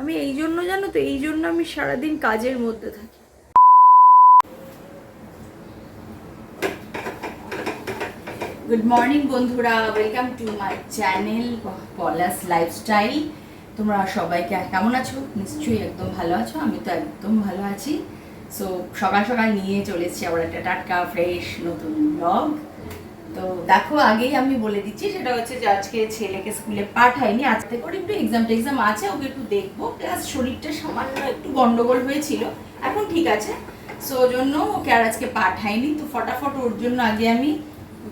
আমি এই জন্য জানো তো, এই জন্য আমি সারাদিন কাজের মধ্যে থাকি। গুড মর্নিং বন্ধুরা। Welcome to my channel Palash lifestyle তোমরা সবাইকে কেমন আছো? নিশ্চয়ই একদম ভালো আছো। আমি তো একদম ভালো আছি। সো সকাল সকাল নিয়ে চলেছি আবার একটা টাটকা ফ্রেশ নতুন ব্লগ তো দেখো, আগেই আমি বলে দিচ্ছি, সেটা হচ্ছে যে আজকে ছেলেকে স্কুলে পাঠাইনি আজকে করে একটু এক্সাম টেক্সাম আছে, ওকে একটু দেখব। প্লাস শরীরটা সামান্য একটু গন্ডগোল হয়েছিল। এখন ঠিক আছে। সো জন্য ওকে আর আজকে পাঠাইনি। তো ফটাফট ওর জন্য আগে আমি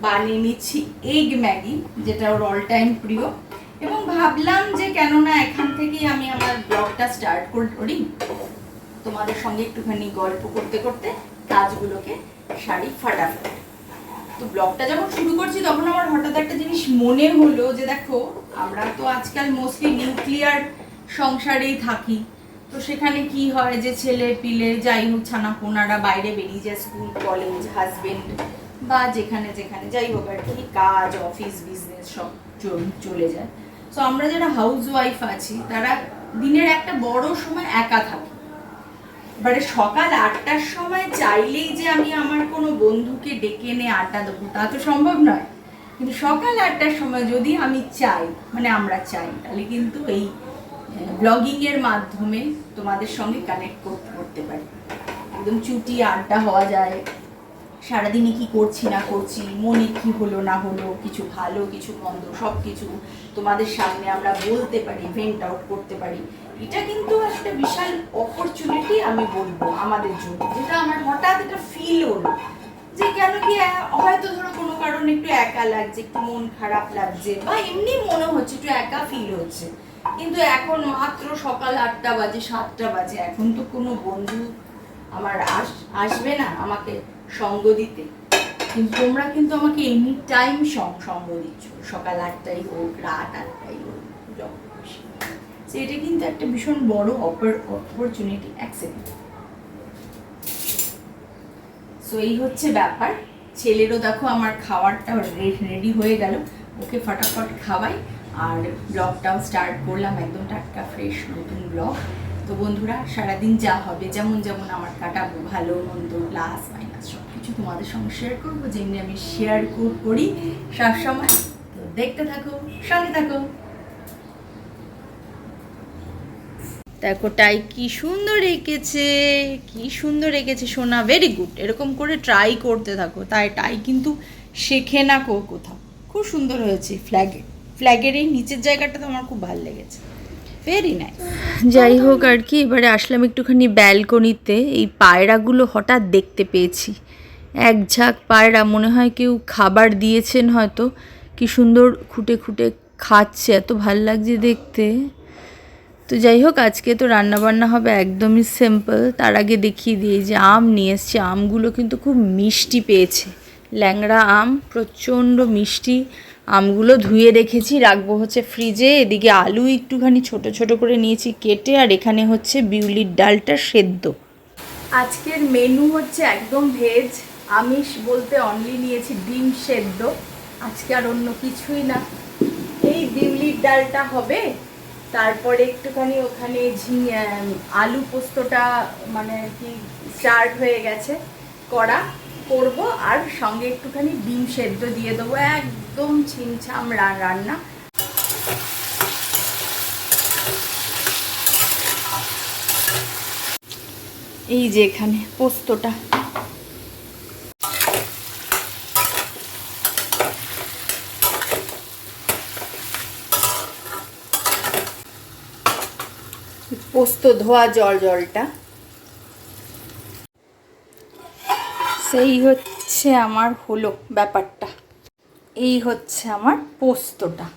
বানিয়ে নিচ্ছি এগ ম্যাগি, যেটা ওর অল টাইম প্রিয়। এবং ভাবলাম যে কেননা এখান থেকেই আমি আমার ব্লগটা স্টার্ট করি। তোমাদের সঙ্গে একটুখানি গল্প করতে করতে কাজগুলোকে সারি ফাটাফাট। তো ব্লগটা যখন শুরু করছি, তখন আমার হঠাৎ একটা জিনিস মনে হলো যে দেখো, আমরা তো আজকাল মোস্টলি নিউক্লিয়ার সংসারেই থাকি। তো সেখানে কি হয় যে ছেলে পিলে যাই হোক ছানা পোনারা বাইরে বেরিয়ে যায় স্কুল কলেজ হাজবেন্ড বা যেখানে যেখানে যাই হোক আর কি, কাজ অফিস বিজনেস সব চলে যায়। তো আমরা যারা হাউস ওয়াইফ আছি, তারা দিনের একটা বড় সময় একা থাকি। এবারে সকাল আটটার সময় চাইলেই যে আমি আমার কোনো বন্ধুকে ডেকে এনে আড্ডা দেবো, তা তো সম্ভব নয়। কিন্তু সকাল আটটার সময় যদি আমি চাই মানে আমরা চাই, তাহলে কিন্তু এই ব্লগিং এর মাধ্যমে তোমাদের সঙ্গে কানেক্ট করতে পারি। একদম চুটি আড্ডা হওয়া যায়। সারাদিনে কি করছি, না করছি, মনে কি হলো, না হলো, কিছু ভালো, কিছু মন্দ সব কিছু তোমাদের সামনে আমরা বলতে পারি ভেন্ট আউট করতে পারি। এটা কিন্তু একটা বিশাল অপরচুনিটি আমি বলব আমাদের জন্য। যেটা আমার হঠাৎ একটা ফিল হলো যে কেন কি হয়তো ধরো কোনো কারণে একটু একা লাগছে, একটু মন খারাপ লাগছে, বা এমনি মনে হচ্ছে একটু একা ফিল হচ্ছে। কিন্তু এখন মাত্র সকাল আটটা বাজে, সাতটা বাজে, এখন তো কোনো বন্ধু আমার আস, আসবে না আমাকে সঙ্গ দিতে। কিন্তু তোমরা কিন্তু আমাকে এনি টাইম সঙ্গ দিচ্ছ। সকাল আটটাই হোক, রাত আটটাই হোক যখন এটা কিন্তু একটা ভীষণ বড় অপর অপরচুনিটি অ্যাকসেপ্ট সো এই হচ্ছে ব্যাপার। ছেলেরও দেখো আমার খাবারটা রেডি হয়ে গেল। ওকে ফটাফট খাওয়াই। আর ব্লগটাও স্টার্ট করলাম একদম টাটকা ফ্রেশ নতুন ব্লগ তো বন্ধুরা, সারাদিন যা হবে, যেমন যেমন আমার কাটাবো, ভালো, মন্দ প্লাস মাইনাস সব কিছু তোমাদের সঙ্গে শেয়ার করব। যেমনি আমি শেয়ার করি সবসময়। তো দেখতে থাকো সঙ্গে থাকো। দেখো, টাই কি সুন্দর এঁকেছে, কি সুন্দর এঁকেছে সোনা ভেরি গুড এরকম করে ট্রাই করতে থাকো। তাই টাই কিন্তু শেখে না কো কোথাও। খুব সুন্দর হয়েছে ফ্ল্যাগে ফ্ল্যাগের এই নিচের জায়গাটা তো আমার খুব ভালো লেগেছে। ভেরি নাইস যাই হোক আর কি, এবারে আসলাম একটুখানি ব্যালকনিতে এই পায়রাগুলো হঠাৎ দেখতে পেয়েছি। এক ঝাঁক পায়রা, মনে হয় কেউ খাবার দিয়েছেন হয়তো। কি সুন্দর খুঁটে খুঁটে খাচ্ছে, এত ভালো লাগছে দেখতে। তো যাই হোক, আজকে তো রান্নাবান্না হবে একদমই সিম্পল তার আগে দেখিয়ে দিই যে আম নিয়ে এসছে। আমগুলো কিন্তু খুব মিষ্টি পেয়েছে। ল্যাংড়া আম, প্রচণ্ড মিষ্টি। আমগুলো ধুয়ে রেখেছি, রাখব হচ্ছে ফ্রিজে এদিকে আলু একটুখানি ছোট ছোট করে নিয়েছি কেটে, আর এখানে হচ্ছে বিউলির ডালটা সেদ্ধ। আজকের মেনু হচ্ছে একদম ভেজ আমিষ বলতে অনলি নিয়েছি ডিম সেদ্ধ। আজকে আর অন্য কিছুই না। এই বিউলির ডালটা হবে তারপরে একটুখানি ওখানে আলু পোস্তটা মানে কি স্টার্ট হয়ে গেছে করা করব, আর সঙ্গে একটুখানি ডিম সেদ্ধ দিয়ে দেবো, একদম ছিমছাম রান্না। এই যে এখানে পোস্তটা। পোস্ত ধোয়া জল জলটা। সেই হচ্ছে আমার হলো ব্যাপারটা। এই হচ্ছে আমার পোস্তটা।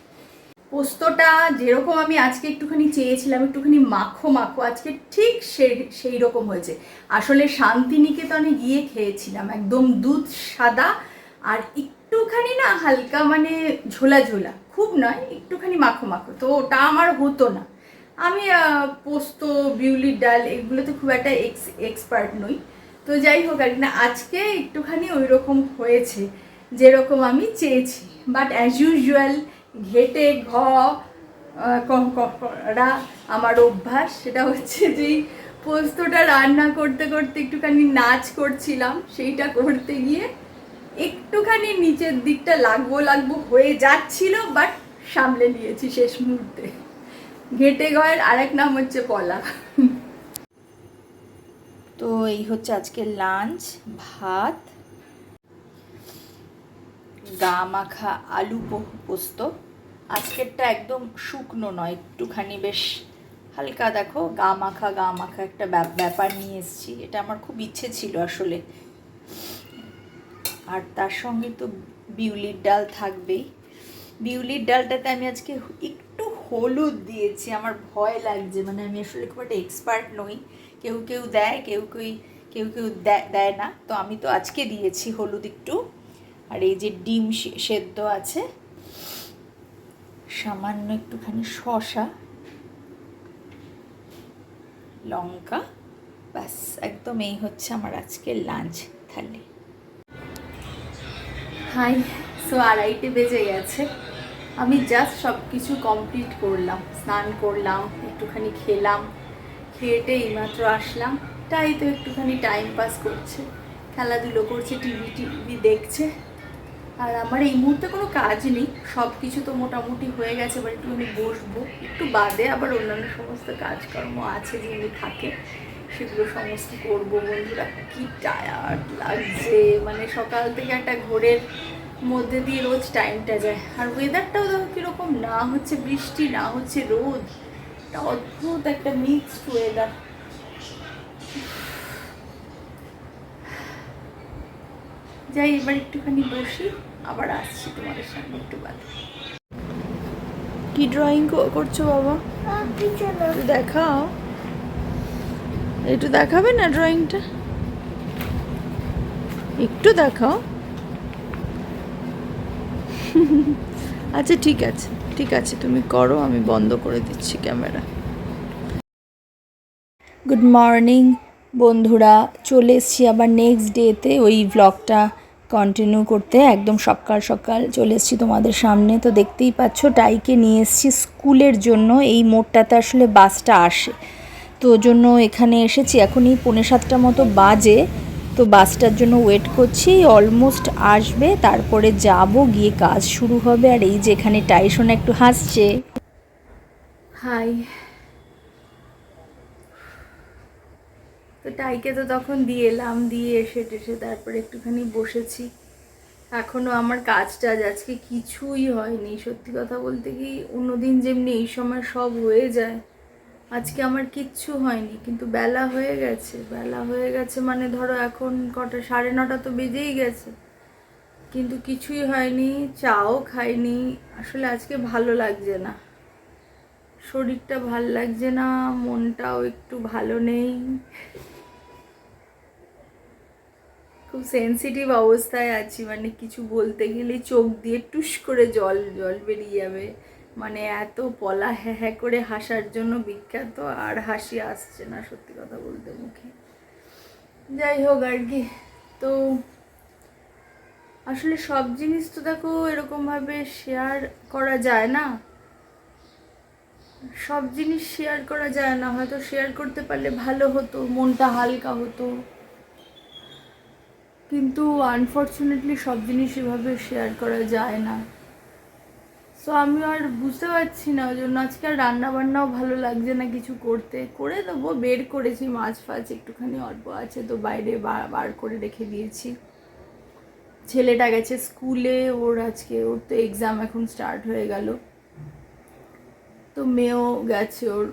পোস্তটা যেরকম আমি আজকে একটুখানি চেয়েছিলাম একটুখানি মাখো মাখো আজকে ঠিক সেই সেই রকম হয়েছে। আসলে শান্তিনিকেতনে গিয়ে খেয়েছিলাম একদম দুধ সাদা আর একটুখানি না হালকা মানে ঝোলা ঝোলা খুব নয় একটুখানি মাখো মাখো তো ওটা আমার হতো না। আমি পোস্ত বিউলির ডাল এগুলোতে খুব একটা এক্স এক্সপার্ট নই। তো যাই হোক আর না আজকে একটুখানি ওই রকম হয়েছে যেরকম আমি চেয়েছি। বাট অ্যাজ ইউজুয়াল ঘেটে ঘ আহ, ক- ক- করা আমার অভ্যাস। সেটা হচ্ছে যে পোস্তটা রান্না করতে করতে একটুখানি নাচ করছিলাম। সেইটা করতে গিয়ে একটুখানি নিচের দিকটা লাগবো লাগবো হয়ে যাচ্ছিল বাট সামলে নিয়েছি শেষ মুহূর্তে। ঘেটে গয়ের আরেক নাম হচ্ছে পলা। তো এই হচ্ছে আজকে লাঞ্চ ভাত, গা মাখা আলু পোস্ত। আজকেরটা একদম শুকনো নয়, একটুখানি বেশ হালকা। দেখো, গা মাখা গা মাখা একটা ব্যাপ- ব্যাপার নিয়ে এসেছি, এটা আমার খুব ইচ্ছে ছিল আসলে। আর তার সঙ্গে তো বিউলির ডাল থাকবেই। বিউলির ডালটাতে আমি আজকে হলুদ দিয়েছি, আমার ভয় লাগছে। মানে আমি আসলে খুব একটা এক্সপার্ট নই। কেউ কেউ দেয়, কেউ কেউ কেউ কেউ দেয় না। তো আমি তো আজকে দিয়েছি হলুদ একটু। আর এই যে ডিম সেদ্ধ আছে, সামান্য একটুখানি শসা, লঙ্কা, ব্যাস, একদম এই হচ্ছে আমার আজকের লাঞ্চ থালি। হাই সো আড়াইটে বেজে গেছে। আমি জাস্ট সব কিছু কমপ্লিট করলাম, স্নান করলাম, একটুখানি খেলাম খেয়েটে এইমাত্র আসলাম। তাই তো একটুখানি টাইম পাস করছে। খেলাধুলো করছে টিভি টিভি দেখছে। আর আমার এই মুহূর্তে কোনো কাজ নেই। সব কিছু তো মোটামুটি হয়ে গেছে, এবার একটুখানি বসবো। একটু বাদে আবার অন্যান্য সমস্ত কাজকর্ম আছে যেগুলি থাকে, সেগুলো সমস্ত করব। বন্ধুরা, কি টায়ার্ড লাগছে। মানে সকাল থেকে একটা ঘোরের মধ্যে দিয়ে রোজ টাইমটা যায়। আর ওয়েদারটাও দেখো কীরকম, না হচ্ছে বৃষ্টি, না হচ্ছে রোদ, একটা অদ্ভুত একটা মিক্সড ওয়েদার যাই, এবার একটুখানি বসি, আবার আসছি তোমাদের সামনে একটু বাদে। কি ড্রয়িং করছ বাবা? দেখাও। একটু দেখাবে না ড্রয়িংটা একটু দেখাও। আচ্ছা ঠিক আছে ঠিক আছে, তুমি করো, আমি বন্ধ করে দিচ্ছি ক্যামেরা। গুড মর্নিং বন্ধুরা, চলে এসেছি আবার নেক্সট ডেতে ওই ব্লগটা কন্টিনিউ করতে, একদম সকাল সকাল চলে এসেছি তোমাদের সামনে। তো দেখতেই পাচ্ছ, টাইকে নিয়ে এসেছি স্কুলের জন্য, এই মোড়টাতে আসলে বাসটা আসে। তো জন্য এখানে এসেছি, এখনই পৌনে সাতটা মতো বাজে। তো বাসটার জন্য ওয়েট করছি অলমোস্ট আসবে, তারপরে যাব, গিয়ে কাজ শুরু হবে, আর এই যে এখানে একটু হাসছে। হাই তো টাইকে তো তখন দিয়ে এলাম, দিয়ে এসে টেসে তারপরে একটুখানি বসেছি। এখনও আমার কাজ টাজ আজকে কিছুই হয়নি। সত্যি কথা বলতে কি, অন্যদিন যেমনি এই সময় সব হয়ে যায় আজকে আমার কিচ্ছু হয়নি, কিন্তু বেলা হয়ে গেছে। বেলা হয়ে গেছে মানে ধরো এখন কটা, সাড়ে নটা তো বেজেই গেছে। কিন্তু কিছুই হয়নি, চাও খাইনি। আসলে আজকে ভালো লাগছে না। শরীরটা ভালো লাগছে না, মনটাও একটু ভালো নেই। খুব সেন্সিটিভ অবস্থায় আছি মানে কিছু বলতে গেলে চোখ দিয়ে টুস করে জল জল বেরিয়ে যাবে। মানে এত পলা হ্যাঁ হ্যাঁ করে হাসার জন্য বিখ্যাত আর হাসি আসছে না সত্যি কথা বলতে মুখে। যাই হোক আর কি, তো আসলে সব জিনিস তো দেখো এরকমভাবে শেয়ার করা যায় না। সব জিনিস শেয়ার করা যায় না, হয়তো শেয়ার করতে পারলে ভালো হতো, মনটা হালকা হতো। কিন্তু আনফর্চুনেটলি সব জিনিস এভাবে শেয়ার করা যায় না। সো আমি আর বুঝতে পারছি না, ওই জন্য আজকে আর রান্না বান্নাও ভালো লাগছে না কিছু করতে। করে দেবো, বের করেছি মাছ ফাছ, একটুখানি অল্প আছে তো বাইরে বার করে রেখে দিয়েছি। ছেলেটা গেছে স্কুলে, ওর আজকে, ওর তো এক্সাম এখন স্টার্ট হয়ে গেল। তো মেয়েও গেছে, ওর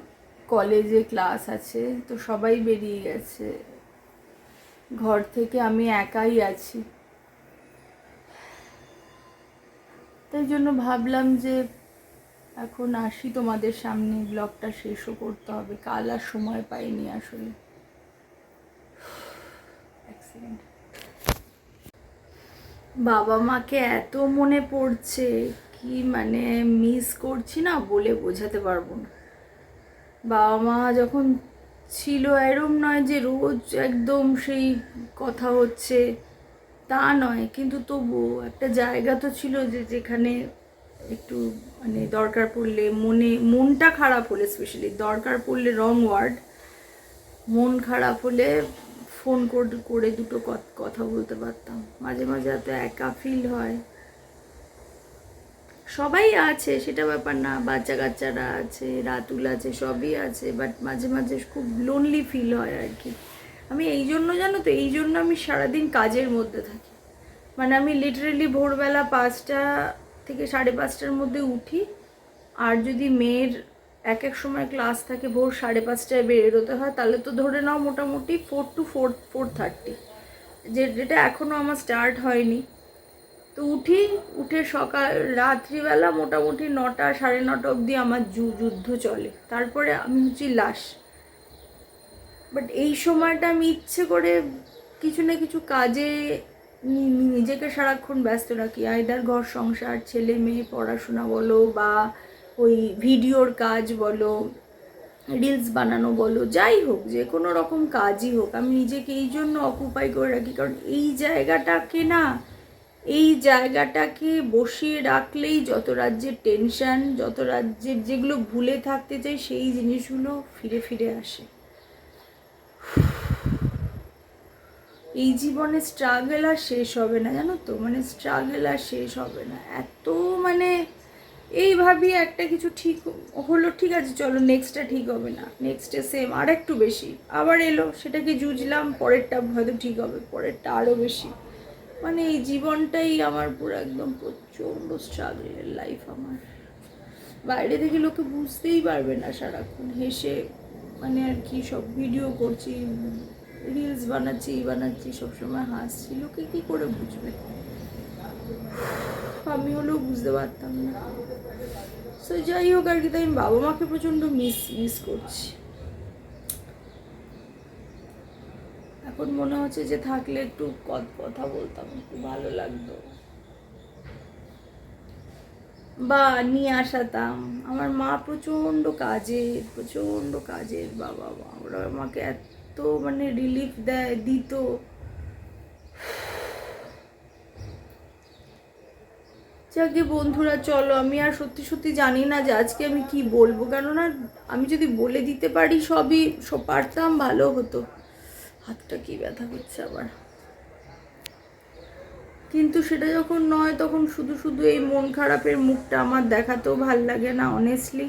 কলেজে ক্লাস আছে, তো সবাই বেরিয়ে গেছে। ঘর থেকে আমি একাই আছি। তাই জন্য ভাবলাম যে এখন আসি তোমাদের সামনে ব্লগটা শেষও করতে হবে। কাল আর সময় পাইনি আসলে। বাবা মাকে এত মনে পড়ছে, কি মানে মিস করছি না বলে বোঝাতে পারব না। বাবা মা যখন ছিল এরম নয় যে রোজ একদম সেই কথা হচ্ছে তা নয়, কিন্তু তবুও একটা জায়গা তো ছিল যে যেখানে একটু মানে দরকার পড়লে মনে, মনটা খারাপ হলে স্পেশালি দরকার পড়লে রং ওয়ার্ড মন খারাপ হলে ফোন করে দুটো কথা বলতে পারতাম। মাঝে মাঝে এত একা ফিল হয়। সবাই আছে, সেটা ব্যাপার না বাচ্চা কাচ্চারা আছে, রাতুল আছে, সবই আছে বাট মাঝে মাঝে খুব লোনলি ফিল হয় আর কি। আমি এই জন্য জানো তো, এই জন্য আমি সারাদিন কাজের মধ্যে থাকি। মানে আমি লিটারেলি ভোরবেলা পাঁচটা থেকে সাড়ে পাঁচটার মধ্যে উঠি, আর যদি মেয়ের এক এক সময় ক্লাস থাকে, ভোর সাড়ে পাঁচটায় বেরোতে হয়, তাহলে তো ধরে নাও মোটামুটি four to four four thirty যে, যেটা এখনও আমার স্টার্ট হয়নি। তো উঠি, উঠে সকাল, রাত্রিবেলা মোটামুটি নটা, সাড়ে নটা অবধি আমার যুদ্ধ চলে। তারপরে আমি হচ্ছি লাশ। বাট এই সময়টা আমি ইচ্ছে করে কিছু না কিছু কাজে নিজেকে সারাক্ষণ ব্যস্ত রাখি। আইদার ঘর সংসার, ছেলে মেয়ে, পড়াশোনা বলো বা ওই ভিডিওর কাজ বলো রিলস বানানো বলো, যাই হোক, যে কোনো রকম কাজই হোক, আমি নিজেকে এই জন্য অকুপাই করে রাখি। কারণ এই জায়গাটাকে না, এই জায়গাটাকে বসিয়ে রাখলেই যত রাজ্যের টেনশন যত রাজ্যের যেগুলো ভুলে থাকতে চাই, সেই জিনিসগুলো ফিরে ফিরে আসে। এই জীবনে স্ট্রাগল আর শেষ হবে না, জানো তো? মানে স্ট্রাগল আর শেষ হবে না। এত মানে এই ভাবি একটা কিছু ঠিক হলো, ঠিক আছে, চলো নেক্সটটা ঠিক হবে না। নেক্সটে সেম আর একটু বেশি। আবার এলো, সেটাকে জুঝলাম পরেরটা হয়তো ঠিক হবে, পরেরটা আরও বেশি। মানে এই জীবনটাই আমার পুরো একদম প্রচণ্ড স্ট্রাগলের লাইফ আমার। বাইরে থেকে লোকে বুঝতেই পারবে না সারাক্ষণ। হেসে মানে আর কি সব ভিডিও করছি রিলস বানাচ্ছি, এই বানাচ্ছি, সবসময় হাসছি। লোকে কী করে বুঝবে? আমি হলেও বুঝতে পারতাম না। সো যাই হোক আর কি, তাই আমি বাবা মাকে প্রচণ্ড মিস মিস করছি। এখন মনে হচ্ছে যে থাকলে একটু কথা বলতাম, একটু ভালো লাগতো। বা নিয়ে আসাতাম। আমার মা প্রচণ্ড কাজের প্রচণ্ড কাজের বাবা মা। ওরা আমাকে এত মানে রিলিফ দেয়, দিত। যাকে বন্ধুরা, চলো, আমি আর সত্যি সত্যি জানি না যে আজকে আমি কি বলব। কেননা আমি যদি বলে দিতে পারি, সবই, সব পারতাম, ভালো হতো। হাতটা কি ব্যথা হচ্ছে আবার। কিন্তু সেটা যখন নয়, তখন শুধু শুধু এই মন খারাপের মুখটা আমার দেখাতেও ভালো লাগে না অনেস্টলি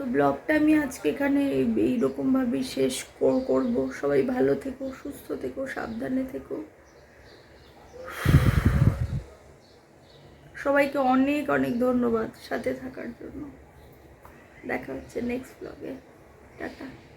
তো ব্লগটা আমি আজকে এখানে এই- এইরকমভাবেই শেষ কর- করব। সবাই ভালো থেকো, সুস্থ থেকো, সাবধানে থেকো। সবাইকে অনেক অনেক ধন্যবাদ সাথে থাকার জন্য। দেখা হচ্ছে নেক্সট ব্লগে টাটা।